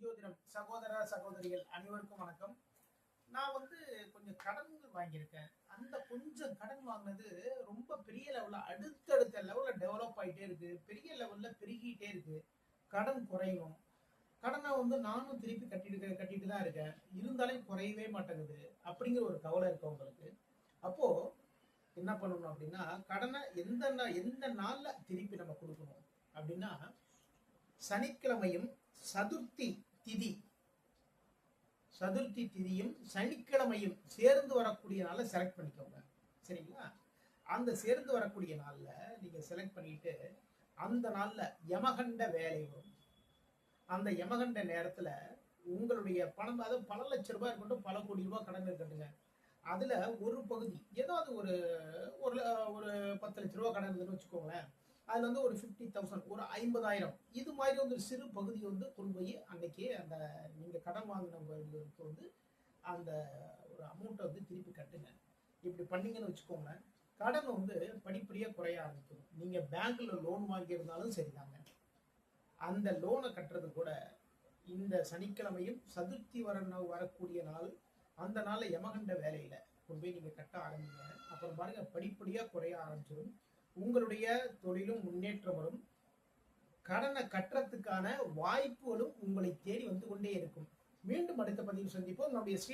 ஜோதிடம் சகோதர சகோதரிகள் அனைவருக்கும் வணக்கம். நான் வந்து கொஞ்சம் கடன் வாங்கியிருக்கேன். அந்த கொஞ்சம் கடன் வாங்கினது ரொம்ப பெரிய லெவலில் அடுத்தடுத்த லெவலில் டெவலப் ஆகிட்டே இருக்கு. பெரிய லெவலில் பெருகிட்டே இருக்கு. கடன் குறையும். கடனை வந்து நானும் திருப்பி கட்டிட்டு கட்டிட்டு தான் இருக்கேன். இருந்தாலும் குறையவே மாட்டேங்குது அப்படிங்கிற ஒரு கவலை இருக்கு உங்களுக்கு அப்போ என்ன பண்ணணும் அப்படின்னா கடனை எந்த நாள் எந்த நாளில் திருப்பி நம்ம கொடுக்கணும் அப்படின்னா சனிக்கிழமையும் சதுர்த்தி திதி. சதுர்த்தி திதியும் சனிக்கிழமையும் சேர்ந்து வரக்கூடிய நாளை செலக்ட் பண்ணிக்கோங்க. சரிங்களா? அந்த சேர்ந்து வரக்கூடிய நாளில் நீங்கள் செலக்ட் பண்ணிட்டு அந்த நாளில் யமகண்ட வேலை வரும். அந்த யமகண்ட நேரத்தில் உங்களுடைய பணம் அதாவது பல லட்ச ரூபாய் இருக்கட்டும் பல கோடி ரூபாய் கடன் இருக்கட்டுங்க. அதில் ஒரு பகுதி ஏதாவது ஒரு ஒரு ஒரு பத்து லட்ச ரூபா கடன் இருந்துன்னு வச்சுக்கோங்களேன். அதுல வந்து ஒரு ஃபிஃப்டி தௌசண்ட் ஒரு ஐம்பதாயிரம். இது மாதிரி வந்து ஒரு சிறு பகுதி வந்து கொண்டு போய் அன்னைக்கு அந்த நீங்க கடன் வாங்கினவங்களுக்கு வந்து அந்த ஒரு அமௌண்ட்டை வந்து திருப்பி கட்டுங்க. இப்படி பண்ணீங்கன்னு வச்சுக்கோங்களேன் கடன் வந்து படிப்படியாக குறைய ஆரம்பிக்கும். நீங்க பேங்க்ல லோன் வாங்கியிருந்தாலும் சரிதாங்க. அந்த லோனை கட்டுறது கூட இந்த சனிக்கிழமையும் சதுர்த்தி வர வரக்கூடிய நாள் அந்த நாளில் யமகண்ட வேலையில கொண்டு போய் நீங்க கட்ட ஆரம்பிங்க. அப்புறம் பாருங்க படிப்படியாக குறைய ஆரம்பிச்சிடும் உங்களுடைய தொழிலும் முன்னேற்றம் வரும். கடனை கட்டுறதுக்கான வாய்ப்புகளும் உங்களை தேடி வந்து கொண்டே இருக்கும். மீண்டும் அடுத்த பதிவு சந்திப்போம். நம்முடைய